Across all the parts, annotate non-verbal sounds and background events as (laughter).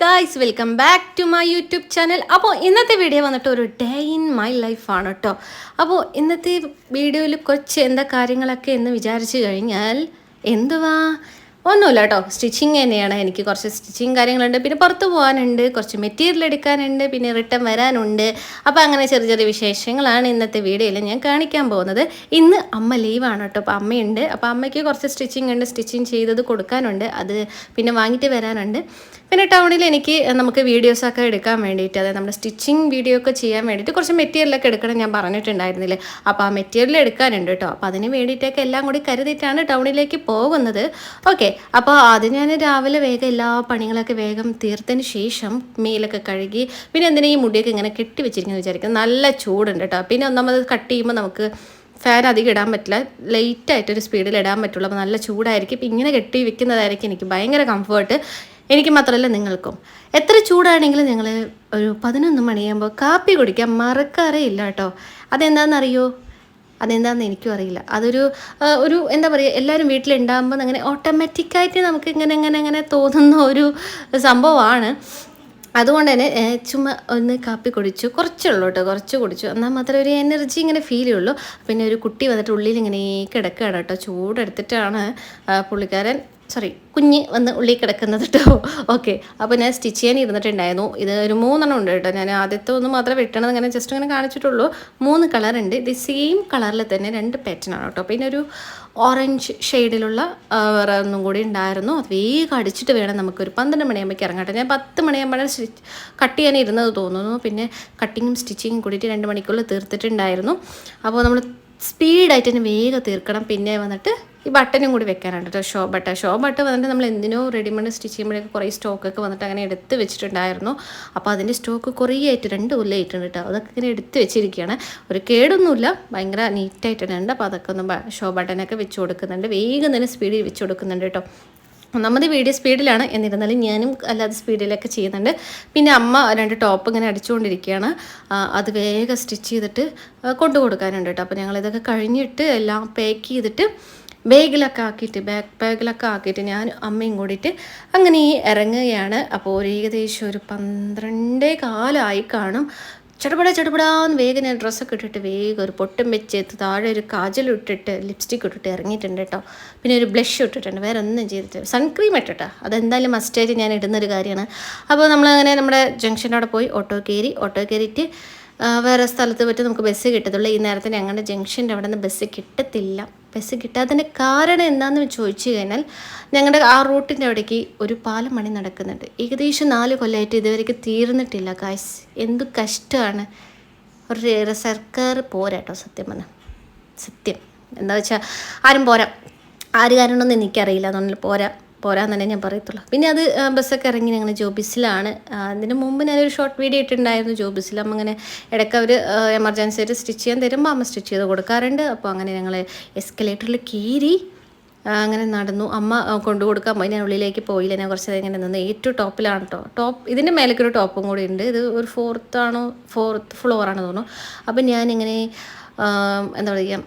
Guys welcome back to my YouTube channel അപ്പോൾ ഇന്നത്തെ video വന്നിട്ട് ഒരു ഡേ ഇൻ മൈ ലൈഫാണ് കേട്ടോ അപ്പോൾ ഇന്നത്തെ വീഡിയോയിൽ കുറച്ച് എന്താ കാര്യങ്ങളൊക്കെ എന്ന് വിചാരിച്ചു കഴിഞ്ഞാൽ എന്തുവാ? ഒന്നുമില്ല കേട്ടോ സ്റ്റിച്ചിങ് തന്നെയാണ്. എനിക്ക് കുറച്ച് സ്റ്റിച്ചിങ് കാര്യങ്ങളുണ്ട്. പിന്നെ പുറത്ത് പോകാനുണ്ട്. കുറച്ച് മെറ്റീരിയൽ എടുക്കാനുണ്ട്. പിന്നെ റിട്ടേൺ വരാനുണ്ട്. അപ്പോൾ അങ്ങനെ ചെറിയ ചെറിയ വിശേഷങ്ങളാണ് ഇന്നത്തെ വീഡിയോയിൽ ഞാൻ കാണിക്കാൻ പോകുന്നത്. ഇന്ന് അമ്മ ലീവാണ് കേട്ടോ അപ്പോൾ അമ്മയുണ്ട്. അപ്പോൾ അമ്മയ്ക്ക് കുറച്ച് സ്റ്റിച്ചിങ് ഉണ്ട്. സ്റ്റിച്ചിങ് ചെയ്തത് കൊടുക്കാനുണ്ട്. അത് പിന്നെ വാങ്ങിയിട്ട് വരാനുണ്ട്. പിന്നെ ടൗണിൽ എനിക്ക് നമുക്ക് വീഡിയോസൊക്കെ എടുക്കാൻ വേണ്ടിയിട്ട് അതായത് നമ്മുടെ സ്റ്റിച്ചിങ് വീഡിയോ ഒക്കെ ചെയ്യാൻ വേണ്ടിയിട്ട് കുറച്ച് മെറ്റീരിയലൊക്കെ എടുക്കണം ഞാൻ പറഞ്ഞിട്ടുണ്ടായിരുന്നില്ലേ? അപ്പോൾ ആ മെറ്റീരിയൽ എടുക്കാനുണ്ട് കേട്ടോ അപ്പോൾ അതിന് വേണ്ടിയിട്ടൊക്കെ എല്ലാം കൂടി കരുതിയിട്ടാണ് ടൗണിലേക്ക് പോകുന്നത്. ഓക്കെ അപ്പോൾ അത് ഞാൻ രാവിലെ വേഗം എല്ലാ പണികളൊക്കെ വേഗം തീർത്തതിന് ശേഷം മേലൊക്കെ കഴുകി പിന്നെ എന്തിനാ ഈ മുടിയൊക്കെ ഇങ്ങനെ കെട്ടി വെച്ചിരിക്കുന്നത് വിചാരിക്കും. നല്ല ചൂടുണ്ട് കേട്ടോ പിന്നെ ഒന്നാമത് കട്ട് ചെയ്യുമ്പോൾ നമുക്ക് ഫാൻ അധികം ഇടാൻ പറ്റില്ല. ലൈറ്റായിട്ടൊരു സ്പീഡിൽ ഇടാൻ പറ്റുള്ളൂ. അപ്പോൾ നല്ല ചൂടായിരിക്കും. ഇപ്പം ഇങ്ങനെ കെട്ടി വെക്കുന്നതായിരിക്കും എനിക്ക് ഭയങ്കര കംഫേർട്ട് എനിക്ക് മാത്രമല്ല നിങ്ങൾക്കും. എത്ര ചൂടാണെങ്കിലും ഞങ്ങൾ ഒരു പതിനൊന്ന് മണിയാകുമ്പോൾ കാപ്പി കുടിക്കാൻ മറക്കാറേ ഇല്ല കേട്ടോ. അതെന്താണെന്നറിയോ അതെന്താണെന്ന് എനിക്കും അറിയില്ല. അതൊരു ഒരു എന്താ പറയുക എല്ലാവരും വീട്ടിലുണ്ടാകുമ്പോൾ അങ്ങനെ ഓട്ടോമാറ്റിക്കായിട്ട് നമുക്ക് ഇങ്ങനെ ഇങ്ങനെ ഇങ്ങനെ തോന്നുന്ന ഒരു സംഭവമാണ്. അതുകൊണ്ട് തന്നെ ചുമ്മാ ഒന്ന് കാപ്പി കുടിച്ചു. കുറച്ചുള്ളൂ കേട്ടോ കുറച്ച് കുടിച്ചു. എന്നാൽ മാത്രമേ ഒരു എനർജി ഇങ്ങനെ ഫീൽ ചെയ്യുള്ളൂ പിന്നെ ഒരു കുട്ടി വന്നിട്ട് ഉള്ളിൽ ഇങ്ങനെ കിടക്കുകയാണ് കേട്ടോ. ചൂടെടുത്തിട്ടാണ് പുള്ളിക്കാരൻ സോറി കുഞ്ഞ് വന്ന് ഉള്ളിൽ കിടക്കുന്നത് കേട്ടോ ഓക്കെ അപ്പോൾ ഞാൻ സ്റ്റിച്ച് ചെയ്യാൻ ഇരുന്നിട്ടുണ്ടായിരുന്നു. ഇത് ഒരു മൂന്നെണ്ണം ഉണ്ട് കേട്ടോ ഞാൻ ആദ്യത്തെ ഒന്ന് മാത്രമേ വെട്ടണത് ഇങ്ങനെ ജസ്റ്റ് ഇങ്ങനെ കാണിച്ചിട്ടുള്ളൂ. മൂന്ന് കളറുണ്ട് ഇത് സെയിം കളറിൽ തന്നെ രണ്ട് പാറ്റേൺ ആണ് കേട്ടോ പിന്നെ ഒരു ഓറഞ്ച് ഷെയ്ഡിലുള്ള വേറെ ഒന്നും കൂടി ഉണ്ടായിരുന്നു. അത് വേഗം അടിച്ചിട്ട് വേണം നമുക്കൊരു പന്ത്രണ്ട് മണിയാകുമ്പോൾ ഇറങ്ങട്ടെ ഞാൻ പത്ത് മണിയാകുമ്പോഴാണ് സ്റ്റിച്ച് കട്ട് ചെയ്യാൻ ഇരുന്നത് തോന്നുന്നു. പിന്നെ കട്ടിങ്ങും സ്റ്റിച്ചിങ്ങും കൂടിയിട്ട് രണ്ട് മണിക്കുള്ളിൽ തീർത്തിട്ടുണ്ടായിരുന്നു. അപ്പോൾ നമ്മൾ സ്പീഡായിട്ട് തന്നെ വേഗം തീർക്കണം. പിന്നെ വന്നിട്ട് ഈ ബട്ടനും കൂടി വെക്കാനുണ്ട് കേട്ടോ ഷോ ബട്ട ഷോ ബട്ട വന്നിട്ട് നമ്മൾ എന്തിനോ റെഡിമെയ്ഡ് സ്റ്റിച്ച് ചെയ്യുമ്പോഴേക്കും കുറേ സ്റ്റോക്കൊക്കെ വന്നിട്ട് അങ്ങനെ എടുത്ത് വെച്ചിട്ടുണ്ടായിരുന്നു. അപ്പോൾ അതിന്റെ സ്റ്റോക്ക് കുറേ ആയിട്ട് രണ്ട് കൊല്ലമായിട്ടുണ്ട് കേട്ടോ അതൊക്കെ ഇങ്ങനെ എടുത്ത് വെച്ചിരിക്കുകയാണ്. ഒരു കേടൊന്നുമില്ല. ഭയങ്കര നീറ്റായിട്ടുണ്ട് അപ്പോൾ അതൊക്കെ ഒന്ന് ഷോ ബട്ടനൊക്കെ വെച്ച് കൊടുക്കുന്നുണ്ട്. വേഗം തന്നെ സ്പീഡിൽ വെച്ച് കൊടുക്കുന്നുണ്ട് കേട്ടോ ഒന്നാമത് വീഡിയോ സ്പീഡിലാണ് എന്നിരുന്നാലും ഞാനും അല്ലാതെ സ്പീഡിലൊക്കെ ചെയ്യുന്നുണ്ട്. പിന്നെ അമ്മ രണ്ട് ടോപ്പ് ഇങ്ങനെ അടിച്ചുകൊണ്ടിരിക്കുകയാണ്. അത് വേഗം സ്റ്റിച്ച് ചെയ്തിട്ട് കൊണ്ടു കൊടുക്കാനുണ്ട് കേട്ടോ അപ്പോൾ ഞങ്ങളിതൊക്കെ കഴിഞ്ഞിട്ട് എല്ലാം പാക്ക് ചെയ്തിട്ട് ബാഗിലൊക്കെ ആക്കിയിട്ട് ബാക്ക് ബാഗിലൊക്കെ ആക്കിയിട്ട് ഞാൻ അമ്മയും കൂടിയിട്ട് അങ്ങനെ ഇറങ്ങുകയാണ്. അപ്പോൾ ഒരു ഏകദേശം ഒരു പന്ത്രണ്ടേ കാലമായി കാണും. ചടപട ചടപടാന്ന് വേഗം ഞാൻ ഡ്രസ്സൊക്കെ ഇട്ടിട്ട് വേഗം ഒരു പൊട്ടും വെച്ച് താഴെ ഒരു കാജൽ ഇട്ടിട്ട് ലിപ്സ്റ്റിക് ഇട്ടിട്ട് ഇറങ്ങിയിട്ടുണ്ട് കേട്ടോ. പിന്നെ ഒരു ബ്ലഷ് ഇട്ടിട്ടുണ്ട്. വേറെ ഒന്നും ചെയ്തിട്ട് സൺക്രീം ഇട്ടിട്ടാ. അതെന്തായാലും മസ്റ്റായിട്ട് ഞാൻ ഇടുന്നൊരു കാര്യമാണ്. അപ്പോൾ നമ്മളങ്ങനെ നമ്മുടെ ജംഗ്ഷനോടെ പോയി ഓട്ടോ കയറി ഓട്ടോ കയറിയിട്ട് വേറെ സ്ഥലത്ത് പറ്റി നമുക്ക് ബസ് കിട്ടത്തുള്ളൂ. ഈ നേരത്തെ ഞങ്ങളുടെ ജംഗ്ഷന്റെ അവിടെ നിന്ന് ബസ് കിട്ടത്തില്ല. ബസ് കിട്ടാത്തതിന്റെ കാരണം എന്താണെന്ന് ചോദിച്ചു കഴിഞ്ഞാൽ ഞങ്ങളുടെ ആ റൂട്ടിന്റെ അവിടേക്ക് ഒരു പാലം പണി നടക്കുന്നുണ്ട്. ഏകദേശം നാല് കൊല്ലമായിട്ട് ഇതുവരെ തീർന്നിട്ടില്ല. കാശ് എന്ത് കഷ്ടമാണ്. ഒരു സർക്കാർ പോരാട്ടോ സത്യം പറഞ്ഞാൽ സത്യം. എന്താ വെച്ചാൽ ആരും പോരാ. ആര് കാരണമൊന്നും എനിക്കറിയില്ല. അതുകൊണ്ട് പോരാ. പോരാന്ന് തന്നെ ഞാൻ പറയത്തുള്ളൂ. പിന്നെ അത് ബസ്സൊക്കെ ഇറങ്ങി ഞങ്ങൾ ജോബിസിലാണ്. അതിന് മുമ്പ് ഞാനൊരു ഷോർട്ട് വീഡിയോ ഇട്ടിട്ടുണ്ടായിരുന്നു ജോബിസിൽ. അമ്മ അങ്ങനെ ഇടയ്ക്ക് അവർ എമർജൻസി ആയിട്ട് സ്റ്റിച്ച് ചെയ്യാൻ തരുമ്പോൾ അമ്മ സ്റ്റിച്ച് ചെയ്ത് കൊടുക്കാറുണ്ട്. അപ്പോൾ അങ്ങനെ ഞങ്ങൾ എസ്കലേറ്ററിൽ കീറി അങ്ങനെ നടന്നു. അമ്മ കൊണ്ടു കൊടുക്കാൻ പോയി. ഞാൻ ഉള്ളിലേക്ക് പോയില്ല. ഞാൻ കുറച്ച് നേരം ഇങ്ങനെ നിന്ന് ഏറ്റവും ടോപ്പിലാണ് കേട്ടോ ടോപ്പ് ഇതിന്റെ മേലേക്കൊരു ടോപ്പും കൂടി ഉണ്ട്. ഇത് ഒരു ഫോർത്താണോ ഫോർത്ത് ഫ്ലോറാണെന്ന് തോന്നുന്നു. അപ്പം ഞാനിങ്ങനെ എന്താ പറയുക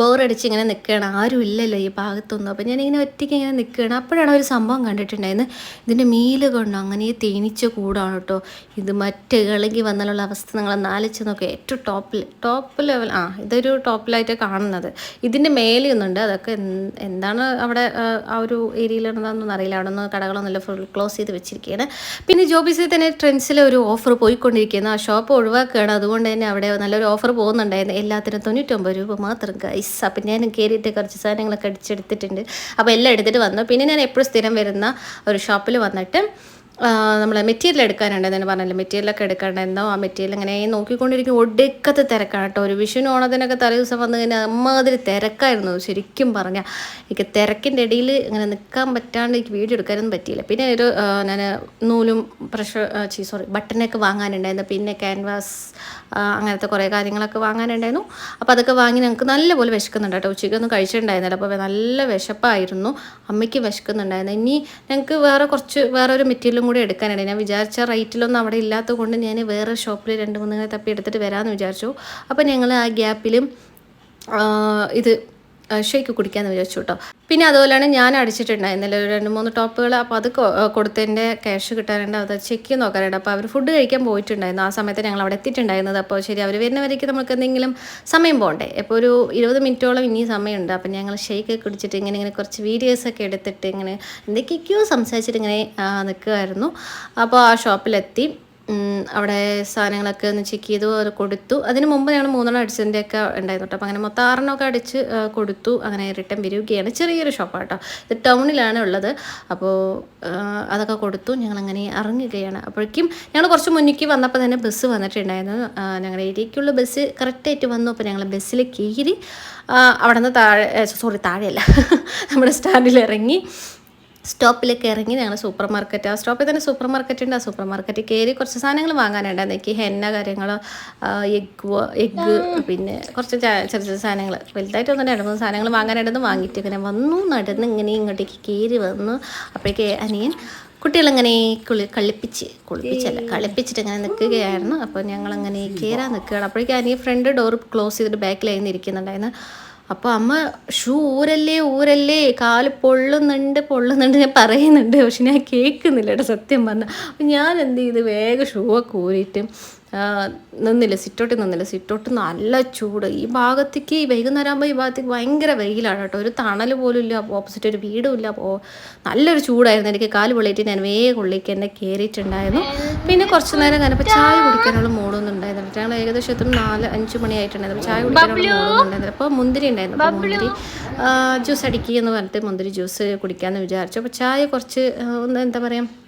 ബോറടിച്ച് ഇങ്ങനെ നിൽക്കുകയാണ്. ആരും ഇല്ലല്ലോ ഈ ഭാഗത്തൊന്നും. അപ്പം ഞാനിങ്ങനെ ഒറ്റയ്ക്ക് ഇങ്ങനെ നിൽക്കുകയാണ്. അപ്പോഴാണ് ഒരു സംഭവം കണ്ടിട്ടുണ്ടായിരുന്നത് ഇതിന്റെ മീൽ കൊണ്ട് അങ്ങനെ തേനീച്ച കൂടാണ് കേട്ടോ. ഇത് മറ്റ് ഇളകി വന്നാലുള്ള അവസ്ഥ നിങ്ങൾ നാലിച്ച് നോക്കുക ഏറ്റവും ടോപ്പിൽ ടോപ്പ് ലെവൽ ആ ഇതൊരു ടോപ്പിലായിട്ട് കാണുന്നത്. ഇതിന്റെ മേലെയൊന്നുണ്ട് അതൊക്കെ എന്താണ് അവിടെ ആ, ആ ഒരു ഏരിയയിലുണ്ടെന്നൊന്നും അറിയില്ല. അവിടെ നിന്ന് കടകളൊന്നുമില്ല ഫുൾ ക്ലോസ് ചെയ്ത് വെച്ചിരിക്കുകയാണ് പിന്നെ ജോബിസിൽ തന്നെ ട്രെൻഡ്സിൽ ഒരു ഓഫർ പോയിക്കൊണ്ടിരിക്കുന്നു. ആ ഷോപ്പ് ഒഴിവാക്കുകയാണ്. അതുകൊണ്ട് തന്നെ അവിടെ നല്ലൊരു ഓഫർ പോകുന്നുണ്ടായിരുന്നു. എല്ലാത്തിനും തൊണ്ണൂറ്റൊമ്പത് രൂപ മാത്രം ഗൈസ് അപ്പം ഞാൻ കയറിയിട്ട് കുറച്ച് സാധനങ്ങളൊക്കെ അടിച്ചെടുത്തിട്ടുണ്ട്. അപ്പോൾ എല്ലാം എടുത്തിട്ട് വന്നു. പിന്നെ ഞാൻ എപ്പോഴും സ്ഥിരം വരുന്ന ഒരു ഷോപ്പിൽ വന്നിട്ട് നമ്മൾ മെറ്റീരിയൽ എടുക്കാനുണ്ടെന്ന് പറഞ്ഞല്ലോ മെറ്റീരിയലൊക്കെ എടുക്കാനുണ്ടെന്നോ ആ മെറ്റീരിയൽ ഇങ്ങനെ നോക്കിക്കൊണ്ടിരിക്കും. ഒടുക്കത്തെ തിരക്കാണ് കേട്ടോ. ഒരു വിഷുവിന് ഓണത്തിനൊക്കെ തലേ ദിവസം വന്നു കഴിഞ്ഞാൽ അമ്മാതിരി തിരക്കായിരുന്നു. ശരിക്കും പറഞ്ഞാൽ എനിക്ക് തിരക്കിന്റെ ഇടയിൽ ഇങ്ങനെ നിൽക്കാൻ പറ്റാണ്ട് എനിക്ക് വീഡിയോ എടുക്കാനൊന്നും പറ്റിയില്ല. പിന്നെ ഒരു ഞാൻ നൂലും പ്രഷർ സോറി ബട്ടനൊക്കെ വാങ്ങാനുണ്ടായിരുന്നു. പിന്നെ ക്യാൻവാസ് അങ്ങനത്തെ കുറേ കാര്യങ്ങളൊക്കെ വാങ്ങാനുണ്ടായിരുന്നു. അപ്പോൾ അതൊക്കെ വാങ്ങി ഞങ്ങൾക്ക് നല്ലപോലെ വിശക്കുന്നുണ്ട് കേട്ടോ. ഉച്ചയ്ക്കൊന്നും കഴിച്ചിട്ടുണ്ടായിരുന്നില്ല. അപ്പോൾ നല്ല വിശപ്പായിരുന്നു. അമ്മയ്ക്ക് വിശക്കുന്നുണ്ടായിരുന്നു. ഇനി ഞങ്ങൾക്ക് വേറെ കുറച്ച് വേറെ ഒരു മെറ്റീരിയലും കൂടി എടുക്കാനുണ്ട്. ഞാൻ വിചാരിച്ച റേറ്റിലൊന്നും അവിടെ ഇല്ലാത്തത് കൊണ്ട് ഞാൻ വേറെ ഷോപ്പിൽ രണ്ട് മൂന്ന് തപ്പി എടുത്തിട്ട് വരാമെന്ന് വിചാരിച്ചു. അപ്പോൾ ഞങ്ങൾ ആ ഗ്യാപ്പിലും ഇത് ഷേക്ക് കുടിക്കാമെന്ന് വിചാരിച്ചു കേട്ടോ പിന്നെ അതുപോലെയാണ് ഞാൻ അടിച്ചിട്ടുണ്ടായിരുന്നില്ല ഒരു രണ്ട് മൂന്ന് ടോപ്പുകൾ അപ്പോൾ അത് കൊടുത്തതിന്റെ ക്യാഷ് കിട്ടാനുണ്ട് അത് ചെക്ക് നോക്കാനുണ്ട് അപ്പോൾ അവർ ഫുഡ് കഴിക്കാൻ പോയിട്ടുണ്ടായിരുന്നു. ആ സമയത്ത് ഞങ്ങൾ അവിടെ എത്തിയിട്ടുണ്ടായിരുന്നത്. അപ്പോൾ ശരി അവർ വരുന്നവരേക്ക് നമുക്ക് എന്തെങ്കിലും സമയം പോകണ്ടേ ഇപ്പോൾ ഒരു ഇരുപത് മിനിറ്റോളം ഇനിയും സമയമുണ്ട്. അപ്പോൾ ഞങ്ങൾ ഷേക്ക് കുടിച്ചിട്ട് ഇങ്ങനെ ഇങ്ങനെ കുറച്ച് വീഡിയോസൊക്കെ എടുത്തിട്ട് ഇങ്ങനെ എന്തൊക്കെയൊക്കെയോ സംസാരിച്ചിട്ട് ഇങ്ങനെ നിൽക്കുമായിരുന്നു അപ്പോൾ ആ ഷോപ്പിലെത്തി അവിടെ സാധനങ്ങളൊക്കെ ഒന്ന് ചെക്ക് ചെയ്തു കൊടുത്തു. അതിന് മുമ്പ് ഞങ്ങൾ മൂന്നെണ്ണം അടിച്ചതിന്റെ ഒക്കെ ഉണ്ടായിരുന്നു കേട്ടോ. അപ്പോൾ അങ്ങനെ മൊത്തം ആറെണ്ണമൊക്കെ അടിച്ച് കൊടുത്തു. അങ്ങനെ റിട്ടേൺ വരികയാണ്. ചെറിയൊരു ഷോപ്പാണ് കേട്ടോ. ഇത് ടൗണിലാണ് ഉള്ളത്. അപ്പോൾ അതൊക്കെ കൊടുത്തു. ഞങ്ങൾ അങ്ങനെ ഇറങ്ങുകയാണ്. അപ്പോഴേക്കും ഞങ്ങൾ കുറച്ച് മുന്നിക്ക് വന്നപ്പോൾ തന്നെ ബസ് വന്നിട്ടുണ്ടായിരുന്നു. ഞങ്ങളുടെ ഏരിയയ്ക്കുള്ള ബസ് കറക്റ്റായിട്ട് വന്നു. അപ്പോൾ ഞങ്ങൾ ബസ്സിൽ കയറി അവിടെ നിന്ന് താഴെ സോറി താഴെയല്ല. (laughs) നമ്മുടെ സ്റ്റാൻഡിൽ ഇറങ്ങി. സ്റ്റോപ്പിലേക്ക് ഇറങ്ങി ഞങ്ങൾ സൂപ്പർ മാർക്കറ്റ് ആ സ്റ്റോപ്പിൽ തന്നെ സൂപ്പർ മാർക്കറ്റ് ഉണ്ട് ആ സൂപ്പർ മാർക്കറ്റിൽ കയറി കുറച്ച് സാധനങ്ങൾ വാങ്ങാനുണ്ടായിരുന്നു എനിക്ക് ഹെന്ന കാര്യങ്ങൾ എഗ് എഗ്ഗ് പിന്നെ കുറച്ച് ചെറിയ ചെറിയ സാധനങ്ങൾ വലുതായിട്ടൊന്നും രണ്ട് മൂന്ന് സാധനങ്ങൾ വാങ്ങാനായിട്ടൊന്നും വാങ്ങിയിട്ട് ഇങ്ങനെ വന്നു. നടന്ന് ഇങ്ങനെ ഇങ്ങോട്ടേക്ക് കയറി വന്നു. അപ്പോഴേക്ക് അനിയൻ കുട്ടികളിങ്ങനെ കുളി കളിപ്പിച്ച് കുളിപ്പിച്ചല്ല കളിപ്പിച്ചിട്ട് ഇങ്ങനെ നിൽക്കുകയായിരുന്നു. അപ്പോൾ ഞങ്ങളങ്ങനെ കയറാൻ നിൽക്കുകയാണ്. അപ്പോഴേക്കും അനിയൻ ഫ്രണ്ട് ഡോർ ക്ലോസ് ചെയ്തിട്ട് ബാക്കിലായിരുന്നു ഇരിക്കുന്നുണ്ടായിരുന്നു. അപ്പോൾ അമ്മ ഷൂ ഊരല്ലേ ഊരല്ലേ കാൽ പൊള്ളുന്നുണ്ട് പൊള്ളുന്നുണ്ട് ഞാൻ പറയുന്നുണ്ട്. പക്ഷെ ഞാൻ കേൾക്കുന്നില്ല കേട്ടോ സത്യം പറഞ്ഞാൽ അപ്പം ഞാൻ എന്ത് ചെയ്ത് വേഗം ഷൂ ഒക്കെ ഊരിയിട്ട് നിന്നില്ല സിറ്റോട്ടിൽ നിന്നില്ല. സിറ്റോട്ട് നല്ല ചൂട്. ഈ ഭാഗത്തേക്ക് ഈ വൈകുന്നേരം ആകുമ്പോൾ ഈ ഭാഗത്തേക്ക് ഭയങ്കര വെയിലാണ് കേട്ടോ. ഒരു തണൽ പോലും ഇല്ല. ഓപ്പോസിറ്റ് ഒരു വീടും ഇല്ല. അപ്പോൾ നല്ലൊരു ചൂടായിരുന്നു. എനിക്ക് കാൽ പൊള്ളിയിട്ട് ഞാൻ വേഗം ഉള്ളിലേക്ക് എന്നെ കയറിയിട്ടുണ്ടായിരുന്നു പിന്നെ കുറച്ച് നേരം കഴിഞ്ഞപ്പോൾ ചായ കുടിക്കാനുള്ള മൂടൊന്നും ഉണ്ടായിരുന്നില്ല. ഞങ്ങൾ ഏകദേശം എത്തും നാല് അഞ്ച് മണിയായിട്ടുണ്ടായിരുന്നു. ചായ കുടിക്കാനുള്ള മൂടൊന്നും ഉണ്ടായിരുന്നില്ല അപ്പോൾ മുന്തിരി ഉണ്ടായിരുന്നു. അപ്പോൾ മുന്തിരി ജ്യൂസ് അടിക്കുക എന്ന് പറഞ്ഞിട്ട് മുന്തിരി ജ്യൂസ് കുടിക്കാമെന്ന് വിചാരിച്ചു. അപ്പോൾ ചായ കുറച്ച് ഒന്ന് എന്താ പറയുക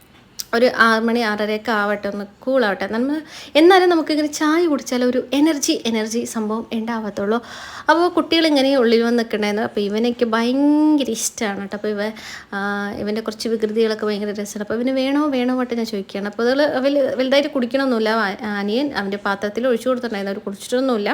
ഒരു ആറ് മണി ആറരയൊക്കെ ആവട്ടെ ഒന്ന് കൂളാവട്ടെ നമ്മൾ എന്നാലും നമുക്കിങ്ങനെ ചായ കുടിച്ചാൽ ഒരു എനർജി എനർജി സംഭവം ഉണ്ടാവത്തുള്ളൂ. അപ്പോൾ കുട്ടികൾ ഇങ്ങനെ ഉള്ളിൽ വന്ന് നിൽക്കണ്ടായിരുന്നു അപ്പോൾ ഇവനൊക്കെ ഭയങ്കര ഇഷ്ടമാണ് കേട്ടോ. അപ്പോൾ ഇവ ഇവന്റെ കുറച്ച് വികൃതികളൊക്കെ ഭയങ്കര രസമാണ്. അപ്പോൾ ഇവന് വേണോ വേണോ മട്ട് ഞാൻ ചോദിക്കുകയാണ്. അപ്പോൾ അതിൽ വലിയ വലുതായിട്ട് കുടിക്കണമൊന്നുമില്ല ആ- അനിയൻ അവന്റെ പാത്രത്തിൽ ഒഴിച്ചു കൊടുത്തിട്ടുണ്ടായിരുന്നു അവർ കുടിച്ചിട്ടൊന്നുമില്ല.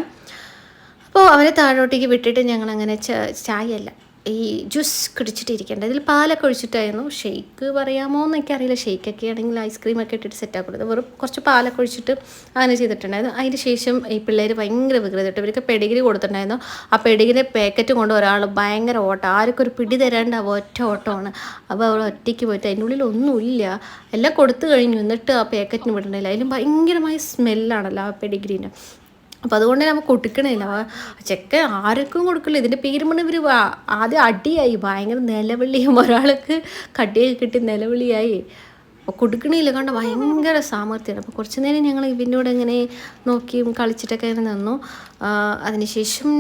അപ്പോൾ അവരെ താഴോട്ടേക്ക് വിട്ടിട്ട് ഞങ്ങൾ അങ്ങനെ ചായ അല്ല ഈ ജ്യൂസ് കുടിച്ചിട്ടിരിക്കേണ്ടത്. ഇതിൽ പാലൊക്കെ ഒഴിച്ചിട്ടായിരുന്നു. ഷെയ്ക്ക് പറയാമോ എന്ന് എനിക്കറിയില്ല ഷെയ്ക്കൊക്കെ ആണെങ്കിൽ ഐസ്ക്രീം ഒക്കെ ഇട്ടിട്ട് സെറ്റ് ആക്കുന്നത് വെറും കുറച്ച് പാലൊക്കെ ഒഴിച്ചിട്ട് അങ്ങനെ ചെയ്തിട്ടുണ്ടായിരുന്നു. അതിന് ശേഷം ഈ പിള്ളേർ ഭയങ്കര വികൃതി കേട്ടോ ഇവർക്ക് പെഡിഗിരി കൊടുത്തിട്ടുണ്ടായിരുന്നു. ആ പെഡിഗിരി പാക്കറ്റ് കൊണ്ട് ഒരാൾ ഭയങ്കര ഓട്ടം. ആർക്കും ഒരു പിടി തരാണ്ട് ഒറ്റ ഓട്ടമാണ്. അപ്പോൾ അവൾ ഒറ്റയ്ക്ക് പോയിട്ട് അതിന്റെ ഉള്ളിൽ ഒന്നുമില്ല എല്ലാം കൊടുത്തു കഴിഞ്ഞു. എന്നിട്ട് ആ പാക്കറ്റിന് വിടണില്ല. അതിലും ഭയങ്കരമായ സ്മെല്ലാണല്ലോ ആ പെഡിഗ്രീന്റെ അപ്പോൾ അതുകൊണ്ട് നമുക്ക് കൊടുക്കണില്ല ചെക്ക ആർക്കും കൊടുക്കില്ല ഇതിന്റെ പേര് പറഞ്ഞ ഇവർ ആദ്യം അടിയായി. ഭയങ്കര നിലവിളിയും ഒരാൾക്ക് കട്ടിയൊക്കെ കിട്ടി നിലവിളിയായി. അപ്പോൾ കൊടുക്കണില്ല. കണ്ട? ഭയങ്കര സാമർത്ഥ്യമാണ് അപ്പോൾ കുറച്ച് നേരം ഞങ്ങൾ ഇവന്റെ കൂടെ ഇങ്ങനെ നോക്കിയും കളിച്ചിട്ടൊക്കെ ഇങ്ങനെ നിന്നു. അതിനുശേഷം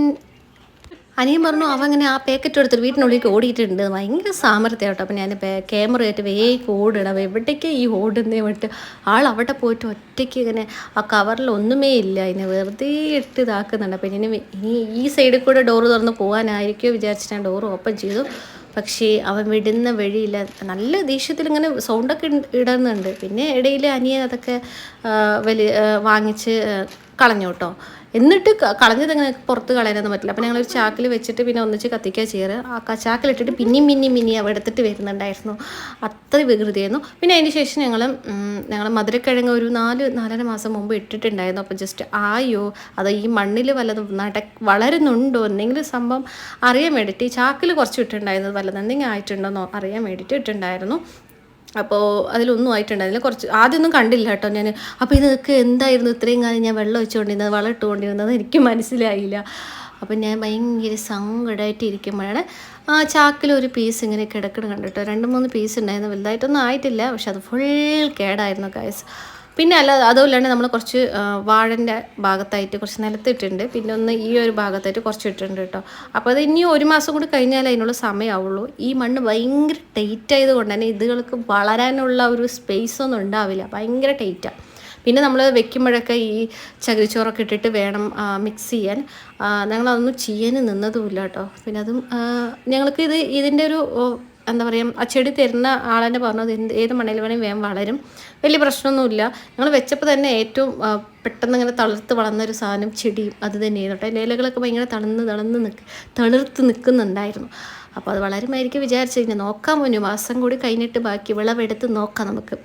അനിയൻ പറഞ്ഞു അവൻ അങ്ങനെ ആ പാക്കറ്റ് എടുത്തിട്ട് വീട്ടിനുള്ളിലേക്ക് ഓടിയിട്ടുണ്ട്. ഭയങ്കര സാമർത്ഥ്യം കേട്ടോ അപ്പം ഞാൻ ക്യാമറ ആയിട്ട് വേഗം ഓടണം എവിടേക്ക് ഈ ഓടുന്നേ വിട്ട് ആൾ അവിടെ പോയിട്ട് ഒറ്റയ്ക്ക് ഇങ്ങനെ ആ കവറിൽ ഒന്നുമേ ഇല്ല. അതിനെ വെറുതെ ഇട്ട് ഇതാക്കുന്നുണ്ട്. അപ്പം ഇനി ഇനി ഈ സൈഡിൽ കൂടെ ഡോറ് തുറന്ന് പോകാനായിരിക്കുമോ വിചാരിച്ചിട്ട് ഞാൻ ഡോറ് ഓപ്പൺ ചെയ്തു. പക്ഷേ അവൻ വിടുന്ന വഴിയില്ല. നല്ല ദേഷ്യത്തിൽ ഇങ്ങനെ സൗണ്ടൊക്കെ ഇട് ഇടുന്നുണ്ട്. പിന്നെ ഇടയിൽ അനിയൻ അതൊക്കെ വലിയ വാങ്ങിച്ച് കളഞ്ഞു കേട്ടോ. എന്നിട്ട് കളഞ്ഞത് അങ്ങനെ പുറത്ത് കളയാനൊന്നും പറ്റില്ല. അപ്പം ഞങ്ങളൊരു ചാക്കിൽ വെച്ചിട്ട് പിന്നെ ഒന്നിച്ച് കത്തിക്കുക ചെയ്യാറ് ആ ചാക്കിലിട്ടിട്ട് പിന്നെയും പിന്നെയും പിന്നെയും അവ എടുത്തിട്ട് വരുന്നുണ്ടായിരുന്നു. അത്ര വികൃതിയായിരുന്നു. പിന്നെ അതിന് ശേഷം ഞങ്ങൾ ഞങ്ങൾ മധുരക്കിഴങ്ങ് ഒരു നാല് നാലര മാസം മുമ്പ് ഇട്ടിട്ടുണ്ടായിരുന്നു. അപ്പോൾ ജസ്റ്റ് ആയോ അത് ഈ മണ്ണിൽ വല്ലതും നട വളരുന്നുണ്ടോ? എന്തെങ്കിലും സംഭവം അറിയാൻ വേണ്ടിയിട്ട് ഈ ചാക്കിൽ കുറച്ച് ഇട്ടിട്ടുണ്ടായിരുന്നത് വല്ലതും എന്തെങ്കിലും ആയിട്ടുണ്ടോ അറിയാൻ വേണ്ടിയിട്ട് ഇട്ടിട്ടുണ്ടായിരുന്നു. അപ്പോൾ അതിലൊന്നും ആയിട്ടുണ്ടായിരുന്നില്ല കുറച്ച് ആദ്യമൊന്നും കണ്ടില്ല കേട്ടോ ഞാൻ അപ്പോൾ ഇതൊക്കെ എന്തായിരുന്നു? ഇത്രയും കാലം ഞാൻ വെള്ളം ഒഴിച്ചുകൊണ്ടിരുന്നത് വളം ഇട്ടുകൊണ്ടിരുന്നത് എനിക്ക് മനസ്സിലായില്ല. അപ്പം ഞാൻ ഭയങ്കര സങ്കടമായിട്ട് ഇരിക്കുമ്പോഴാണ് ആ ചാക്കിൽ ഒരു പീസ് ഇങ്ങനെ കിടക്കണം കണ്ടിട്ടോ. രണ്ട് മൂന്ന് പീസ് ഉണ്ടായിരുന്നു. വലുതായിട്ടൊന്നും ആയിട്ടില്ല. പക്ഷെ അത് ഫുൾ കേടായിരുന്നു ഗൈസ് പിന്നെ അല്ല അതുമല്ലാണ്ട് നമ്മൾ കുറച്ച് വാഴന്റെ ഭാഗത്തായിട്ട് കുറച്ച് നിലത്തിട്ടുണ്ട് പിന്നെ ഒന്ന് ഈ ഒരു ഭാഗത്തായിട്ട് കുറച്ച് ഇട്ടിട്ടുണ്ട് കേട്ടോ. അപ്പോൾ അത് ഇനി ഒരു മാസം കൂടി കഴിഞ്ഞാൽ അതിനുള്ള സമയമാവുള്ളൂ. ഈ മണ്ണ് ഭയങ്കര ടൈറ്റ് ആയതുകൊണ്ട് തന്നെ ഇതുകൾക്ക് വളരാനുള്ള ഒരു സ്പേസ് ഒന്നും ഉണ്ടാവില്ല. ഭയങ്കര ടൈറ്റാണ് പിന്നെ നമ്മൾ വെക്കുമ്പോഴൊക്കെ ഈ ചകിരിച്ചോറൊക്കെ ഇട്ടിട്ട് വേണം മിക്സ് ചെയ്യാൻ. ഞങ്ങളതൊന്നും ചെയ്യാൻ നിന്നതുമില്ല കേട്ടോ. പിന്നെ അതും ഞങ്ങൾക്ക് ഇത് ഇതിന്റെ ഒരു എന്താ പറയുക ആ ചെടി തരുന്ന ആളെന്നെ പറഞ്ഞത് എന്ത് ഏത് മണ്ണിൽ വേണമെങ്കിൽ വേഗം വളരും. വലിയ പ്രശ്നമൊന്നുമില്ല. ഞങ്ങൾ വെച്ചപ്പോൾ തന്നെ ഏറ്റവും പെട്ടെന്ന് ഇങ്ങനെ തളിർത്ത് വളർന്ന ഒരു സാധനം ചെടിയും അത് തന്നെയായിരുന്നു കേട്ടോ. ലേലകളൊക്കെ ഭയങ്കര തളർന്ന് തളർന്ന് നിൽക്ക് തളിർത്ത് നിൽക്കുന്നുണ്ടായിരുന്നു അപ്പോൾ അത് വളരുമായിരിക്കും വിചാരിച്ചു. കഴിഞ്ഞാൽ നോക്കാം മുന്നു മാസം കൂടി കഴിഞ്ഞിട്ട് ബാക്കി വിളവെടുത്ത് നോക്കാം നമുക്ക്.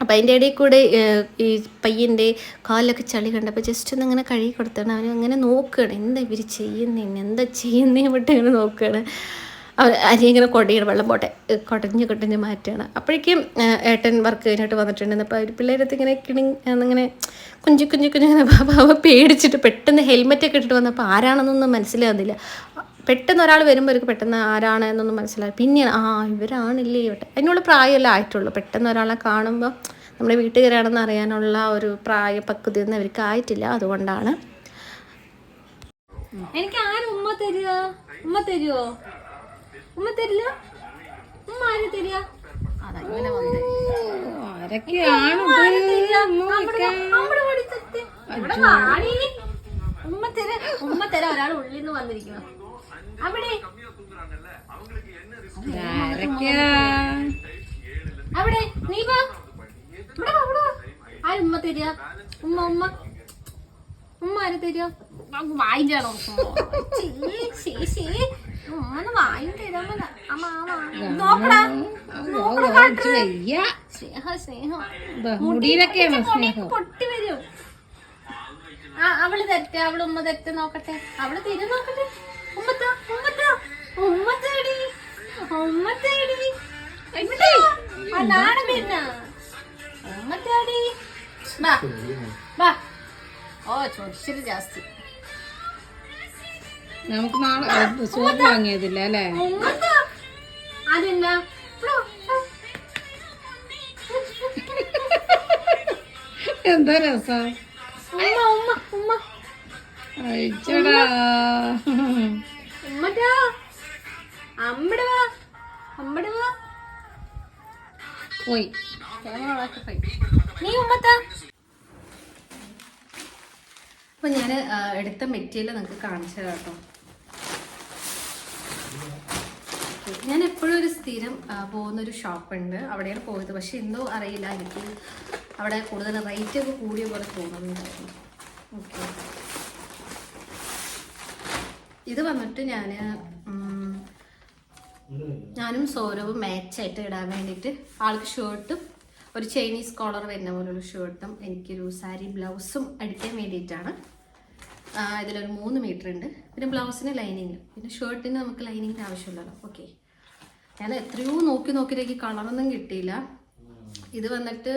അപ്പം അതിന്റെ ഇടയിൽ കൂടെ ഈ പയ്യന്റെ കാലിലൊക്കെ ചളി കണ്ടപ്പോൾ ജസ്റ്റ് ഒന്ന് ഇങ്ങനെ കഴുകി കൊടുത്താണ്. അവൻ അങ്ങനെ നോക്കുകയാണ് എന്താ ഇവർ ചെയ്യുന്നതിന് എന്താ ചെയ്യുന്നേ വിട്ട് ഇങ്ങനെ നോക്കുകയാണ് അവർ അരി ഇങ്ങനെ കൊടിയാണ് വെള്ളം പോട്ടെ കൊടഞ്ഞ് കൊടഞ്ഞ് മാറ്റുകയാണ്. അപ്പോഴേക്കും ഏട്ടൻ വർക്ക് കഴിഞ്ഞിട്ട് വന്നിട്ടുണ്ടെന്ന് അപ്പോൾ അവർ പിള്ളേരത്ത് ഇങ്ങനെ കിണി അങ്ങനെ കുഞ്ചു കുഞ്ചു കുഞ്ഞു ഇങ്ങനെ അവ പേടിച്ചിട്ട് പെട്ടെന്ന് ഹെൽമെറ്റൊക്കെ ഇട്ടിട്ട് വന്നപ്പോൾ ആരാണെന്നൊന്നും മനസ്സിലാകുന്നില്ല പെട്ടെന്ന് ഒരാൾ വരുമ്പോൾ അവർക്ക് പെട്ടെന്ന് ആരാണ് എന്നൊന്നും മനസ്സിലായി പിന്നെയാണ് ആ ഇവരാണില്ലേ ഇവിടെ. അതിനുള്ള പ്രായമല്ല ആയിട്ടുള്ളൂ. പെട്ടെന്ന് ഒരാളെ കാണുമ്പോൾ നമ്മുടെ വീട്ടുകാരാണെന്ന് അറിയാനുള്ള ഒരു പ്രായ ഒന്നും അവർക്ക് ആയിട്ടില്ല. അതുകൊണ്ടാണ്. എനിക്ക് ആരും ഉമ്മ തരുമോ ഉമ്മ തരുവോ? ഉമ്മ തരില്ല? ഉമ്മ ആര് തരിക? വന്നേ. ആരൊക്കെയാണ് ഉമ്മ തര ഉമ്മ തര ഒരാൾ ഉള്ളിൽ നിന്ന് വന്നിരിക്കണം അവിടെ. നീ വാ. ഇവിടെ. ആര് ഉമ്മ തരിക? ഉമ്മ ഉമ്മ. ഉമ്മ ആര് തരിക? വായിച്ചാണോ ഉമ്മന്ന് വായും പൊട്ടി വരും. ആ അവൾ തെറ്റ അവൾ ഉമ്മ തെറ്റ നോക്കട്ടെ. അവൾ തിരി നോക്കട്ടെ. ഉമ്മത്ത ഉമ്മത്ത ഉമ്മത്തേടി ഉമ്മത്തേടി അതാണ് പിന്നെ ഉമ്മ തേടി. ബാ. ബാ. ഓ ചോദിച്ചിട്ട് ജാസ്തി. നമുക്ക് നാളെ സോപ്പ് വാങ്ങിയതില്ല അല്ലേ? എന്താ രസം? അയച്ചടാ വാ. പോയി. നീ ഉമ്മത്താ. അപ്പൊ ഞാൻ എടുത്ത മെറ്റീരിയൽ നിങ്ങൾക്ക് കാണിച്ചതാട്ടോ കേട്ടോ. ഞാൻ എപ്പോഴും ഒരു സ്ഥിരം പോകുന്നൊരു ഷോപ്പുണ്ട്. അവിടെയാണ് പോയത്. പക്ഷെ എന്തോ അറിയില്ല. എനിക്ക് അവിടെ കൂടുതൽ റേറ്റ് ഒക്കെ കൂടിയ പോലെ തോന്നുന്നുണ്ടായിരുന്നു. ഓക്കെ ഇത് വന്നിട്ട് ഞാൻ ഞാനും സൗരവും മാച്ചായിട്ട് ഇടാൻ വേണ്ടിയിട്ട് ആൾക്ക് ഷർട്ടും ഒരു ചൈനീസ് കോളർ വരുന്ന പോലുള്ള ഷർട്ടും എനിക്കൊരു സാരി ബ്ലൗസും അടിക്കാൻ വേണ്ടിയിട്ടാണ്. ഇതിലൊരു മൂന്ന് മീറ്റർ ഉണ്ട്. പിന്നെ ബ്ലൗസിന് ലൈനിങ് പിന്നെ ഷർട്ടിന് നമുക്ക് ലൈനിങ്ങിന്റെ ആവശ്യമില്ലല്ലോ ഓക്കെ ഞാൻ എത്രയോ നോക്കി നോക്കിയിട്ടേക്ക് കളറൊന്നും കിട്ടിയില്ല. ഇത് വന്നിട്ട്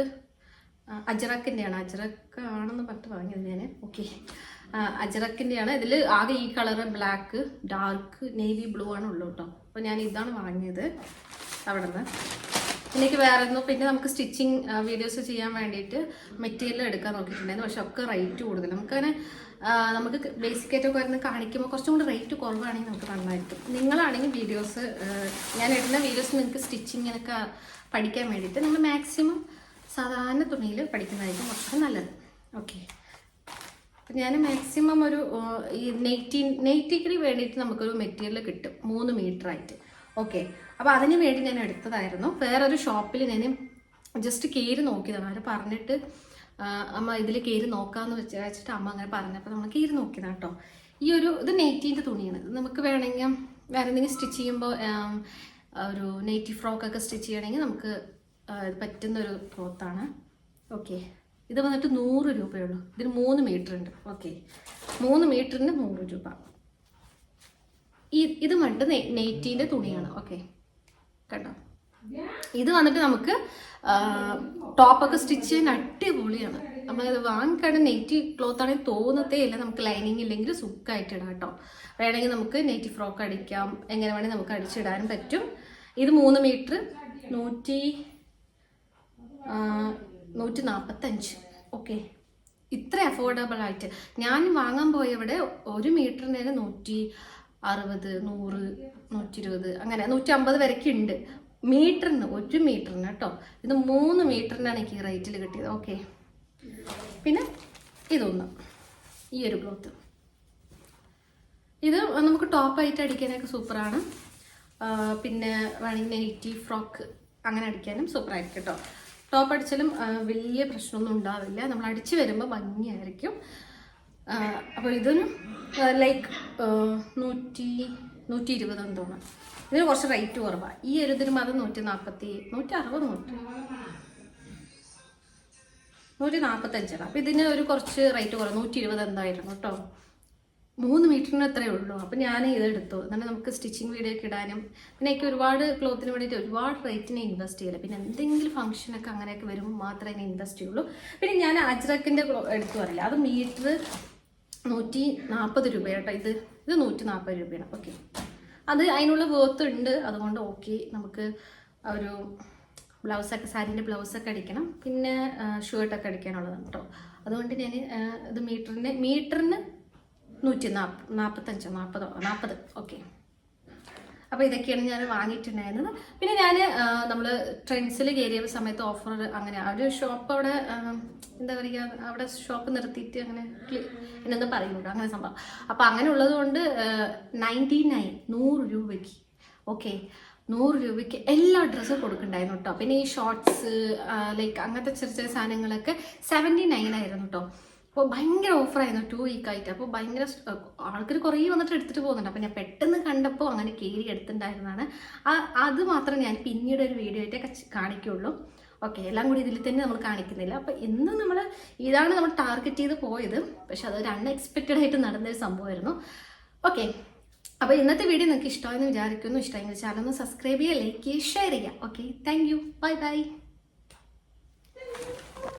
അജറക്കിന്റെയാണ് അജറക്ക് ആണെന്ന് പറഞ്ഞിട്ട് വാങ്ങിയത് ഞാൻ ഓക്കെ അജറക്കിന്റെയാണ് ഇതിൽ ആകെ ഈ colour black dark navy blue ആണ് ഉള്ളൂ കേട്ടോ അപ്പോൾ ഞാൻ ഇതാണ് വാങ്ങിയത് അവിടെ നിന്ന് എനിക്ക് വേറെ ഒന്നും പിന്നെ നമുക്ക് സ്റ്റിച്ചിങ് വീഡിയോസ് ചെയ്യാൻ വേണ്ടിയിട്ട് മെറ്റീരിയൽ എടുക്കാൻ നോക്കിയിട്ടുണ്ടായിരുന്നു. പക്ഷെ ഒക്കെ റേറ്റ് കൂടുതൽ നമുക്കങ്ങനെ നമുക്ക് ബേസിക് ആയിട്ടൊക്കെ വരുന്ന കാണിക്കുമ്പോൾ കുറച്ചും കൂടി റേറ്റ് കുറവാണെങ്കിൽ നമുക്ക് നന്നായിരിക്കും. നിങ്ങളാണെങ്കിൽ വീഡിയോസ് ഞാൻ ഇടുന്ന വീഡിയോസ് നിങ്ങൾക്ക് സ്റ്റിച്ചിങ്ങിനൊക്കെ പഠിക്കാൻ വേണ്ടിയിട്ട് നിങ്ങൾ മാക്സിമം സാധാരണ തുണിയിൽ പഠിക്കുന്നതായിരിക്കും കുറച്ചുകൂടി നല്ലത്. ഓക്കെ ഞാൻ മാക്സിമം ഒരു ഈ നെയ്റ്റി നെയ്റ്റിക്ക് വേണ്ടിയിട്ട് നമുക്കൊരു മെറ്റീരിയൽ കിട്ടും. മൂന്ന് മീറ്റർ ആയിട്ട്. ഓക്കെ അപ്പോൾ അതിന് വേണ്ടി ഞാൻ എടുത്തതായിരുന്നു. വേറൊരു ഷോപ്പിൽ ഞാൻ ജസ്റ്റ് കയറി നോക്കിയതാണ്. അവർ പറഞ്ഞിട്ട് അമ്മ ഇതിൽ കയറി നോക്കാമെന്ന് വെച്ച് വെച്ചിട്ട് അമ്മ അങ്ങനെ പറഞ്ഞപ്പോൾ നമ്മൾ കയറി നോക്കിയതാണ് കേട്ടോ ഈ ഒരു ഇത് നെയ്റ്റീന്റെ തുണിയാണ്. നമുക്ക് വേണമെങ്കിൽ വേറെ എന്തെങ്കിലും സ്റ്റിച്ച് ചെയ്യുമ്പോൾ ഒരു നെയ്റ്റി ഫ്രോക്കൊക്കെ സ്റ്റിച്ച് ചെയ്യണമെങ്കിൽ നമുക്ക് ഇത് പറ്റുന്നൊരു ക്ലോത്താണ് ഓക്കെ. ഇത് വന്നിട്ട് നൂറ് രൂപയുള്ളൂ ഇതിന് മൂന്ന് മീറ്റർ ഉണ്ട്. ഓക്കെ. മൂന്ന് മീറ്ററിന് നൂറ് രൂപ. ഈ ഇത് വന്നിട്ട് നെയ്റ്റീന്റെ തുണിയാണ്. ഓക്കെ. കേട്ടോ ഇത് വന്നിട്ട് നമുക്ക് ടോപ്പൊക്കെ സ്റ്റിച്ച് ചെയ്യാൻ അടിപൊളിയാണ്. നമ്മളത് വാങ്ങിക്കാണ്ട് നെയ്റ്റി ക്ലോത്ത് ആണെങ്കിൽ തോന്നത്തേ ഇല്ല. നമുക്ക് ലൈനിങ് ഇല്ലെങ്കിൽ സുഖമായിട്ട് ഇടാം കേട്ടോ. വേണമെങ്കിൽ നമുക്ക് നെയ്റ്റി ഫ്രോക്ക് അടിക്കാം. എങ്ങനെ വേണമെങ്കിൽ നമുക്ക് അടിച്ചിടാനും പറ്റും. ഇത് മൂന്ന് മീറ്റർ നൂറ്റി നൂറ്റി നാൽപ്പത്തഞ്ച് ഓക്കെ. ഇത്ര അഫോർഡബിൾ ആയിട്ട്. ഞാൻ വാങ്ങാൻ പോയവിടെ ഒരു മീറ്ററിന് നൂറ്റി അറുപത് നൂറ് നൂറ്റി ഇരുപത് അങ്ങനെ നൂറ്റി അമ്പത് വരെയൊക്കെ ഉണ്ട്. മീറ്ററിന് ഒരു മീറ്ററിന് കേട്ടോ. ഇത് മൂന്ന് മീറ്ററിനാണ് എനിക്ക് റേറ്റിൽ കിട്ടിയത്. ഓക്കെ. പിന്നെ ഇതൊന്ന്. ഈ ഒരു ക്ലോത്ത്. ഇത് നമുക്ക് ടോപ്പായിട്ട് അടിക്കാനൊക്കെ സൂപ്പറാണ്. പിന്നെ വേണമെങ്കിൽ നെയ്റ്റി ഫ്രോക്ക് അങ്ങനെ അടിക്കാനും സൂപ്പറായിരിക്കും കേട്ടോ. ടോപ്പ് അടിച്ചാലും വലിയ പ്രശ്നമൊന്നും ഉണ്ടാവില്ല. നമ്മൾ അടിച്ച് വരുമ്പോൾ ഭംഗിയായിരിക്കും. അപ്പോൾ ഇതും ലൈക്ക് നൂറ്റി നൂറ്റി ഇരുപത് തോന്നുന്നു ഇതിന് കുറച്ച് റേറ്റ് കുറവാണ് ഈ ഒരു മാത്രം നൂറ്റി നാൽപ്പത്തി നൂറ്റി അറുപത് നൂറ്റി നൂറ്റി നാൽപ്പത്തഞ്ചാണ് അപ്പോൾ ഇതിന് ഒരു കുറച്ച് റേറ്റ് കുറവ്. നൂറ്റി ഇരുപത് എന്തായിരുന്നു കേട്ടോ മൂന്ന് മീറ്ററിന് അത്രയേ ഉള്ളൂ. അപ്പം ഞാൻ ഇത് എടുത്തു. എന്നിട്ട് നമുക്ക് സ്റ്റിച്ചിങ് വീഡിയോ ഒക്കെ ഇടാനും. പിന്നെ എനിക്ക് ഒരുപാട് ക്ലോത്തിന് വേണ്ടിയിട്ട് ഒരുപാട് റേറ്റിനെ ഇൻവെസ്റ്റ് ചെയ്യില്ല പിന്നെ എന്തെങ്കിലും ഫംഗ്ഷനൊക്കെ അങ്ങനെയൊക്കെ വരുമ്പോൾ മാത്രമേ ഞാൻ ഇൻവെസ്റ്റ് ചെയ്യുള്ളൂ. പിന്നെ ഞാൻ അജ്രക്കിന്റെ എടുത്തു പറയില്ല? അത് മീറ്റർ നൂറ്റി നാൽപ്പത് രൂപയാണ് കേട്ടോ ഇത്. ഇത് നൂറ്റി നാൽപ്പത് രൂപയാണ്. ഓക്കെ അത് അതിനുള്ള വേർത്ത് ഉണ്ട്. അതുകൊണ്ട് ഓക്കെ നമുക്ക് ഒരു ബ്ലൗസൊക്കെ സാരീന്റെ ബ്ലൗസൊക്കെ അടിക്കണം. പിന്നെ ഷർട്ടൊക്കെ അടിക്കാനുള്ളതാണ് കേട്ടോ അതുകൊണ്ട് ഞാൻ ഇത് മീറ്ററിന് മീറ്ററിന് നൂറ്റി നാൽപ്പ നാൽപ്പത്തഞ്ചോ നാൽപ്പതോ നാൽപ്പത് ഓക്കെ അപ്പോൾ ഇതൊക്കെയാണ് ഞാൻ വാങ്ങിയിട്ടുണ്ടായിരുന്നത്. പിന്നെ ഞാൻ നമ്മൾ ട്രെൻഡ്സിൽ കയറിയ സമയത്ത് ഓഫർ അങ്ങനെ ആ ഒരു ഷോപ്പ് അവിടെ എന്താ പറയുക അവിടെ ഷോപ്പ് നിർത്തിയിട്ട് അങ്ങനെ എന്നൊന്നും പറയുള്ളൂ അങ്ങനെ സംഭവം. അപ്പോൾ അങ്ങനെ ഉള്ളത് കൊണ്ട് നയന്റി നയൻ നൂറ് രൂപയ്ക്ക് ഓക്കെ നൂറ് രൂപയ്ക്ക് എല്ലാ ഡ്രസ്സും കൊടുക്കണ്ടായിരുന്നു കേട്ടോ പിന്നെ ഈ ഷോർട്സ് ലൈക്ക് അങ്ങനത്തെ ചെറിയ ചെറിയ സാധനങ്ങളൊക്കെ സെവന്റി നയൻ ആയിരുന്നു കേട്ടോ അപ്പോൾ ഭയങ്കര ഓഫറായിരുന്നു ടു വീക്ക് ആയിട്ട്. അപ്പോൾ ഭയങ്കര ആൾക്കാർ കുറേ വന്നിട്ട് എടുത്തിട്ട് പോകുന്നുണ്ട്. അപ്പോൾ ഞാൻ പെട്ടെന്ന് കണ്ടപ്പോൾ അങ്ങനെ കയറി എടുത്തിട്ടുണ്ടായിരുന്നതാണ്. അത് മാത്രം ഞാൻ പിന്നീട് ഒരു വീഡിയോ ആയിട്ട് കാണിക്കുള്ളൂ. ഓക്കെ എല്ലാം കൂടി ഇതിൽ തന്നെ നമ്മൾ കാണിക്കുന്നില്ല. അപ്പോൾ ഇന്ന് നമ്മൾ ഇതാണ് നമ്മൾ ടാർഗറ്റ് ചെയ്ത് പോയത്. പക്ഷെ അതൊരു അൺഎക്സ്പെക്റ്റഡ് ആയിട്ട് നടന്നൊരു സംഭവമായിരുന്നു. ഓക്കെ അപ്പോൾ ഇന്നത്തെ വീഡിയോ നിങ്ങൾക്ക് ഇഷ്ടമായെന്ന് വിചാരിക്കുന്നു. ഇഷ്ടമെങ്കിൽ ചാനൽ ഒന്ന് സബ്സ്ക്രൈബ് ചെയ്യുക ലൈക്ക് ചെയ്യുക ഷെയർ ചെയ്യുക. Okay thank you bye bye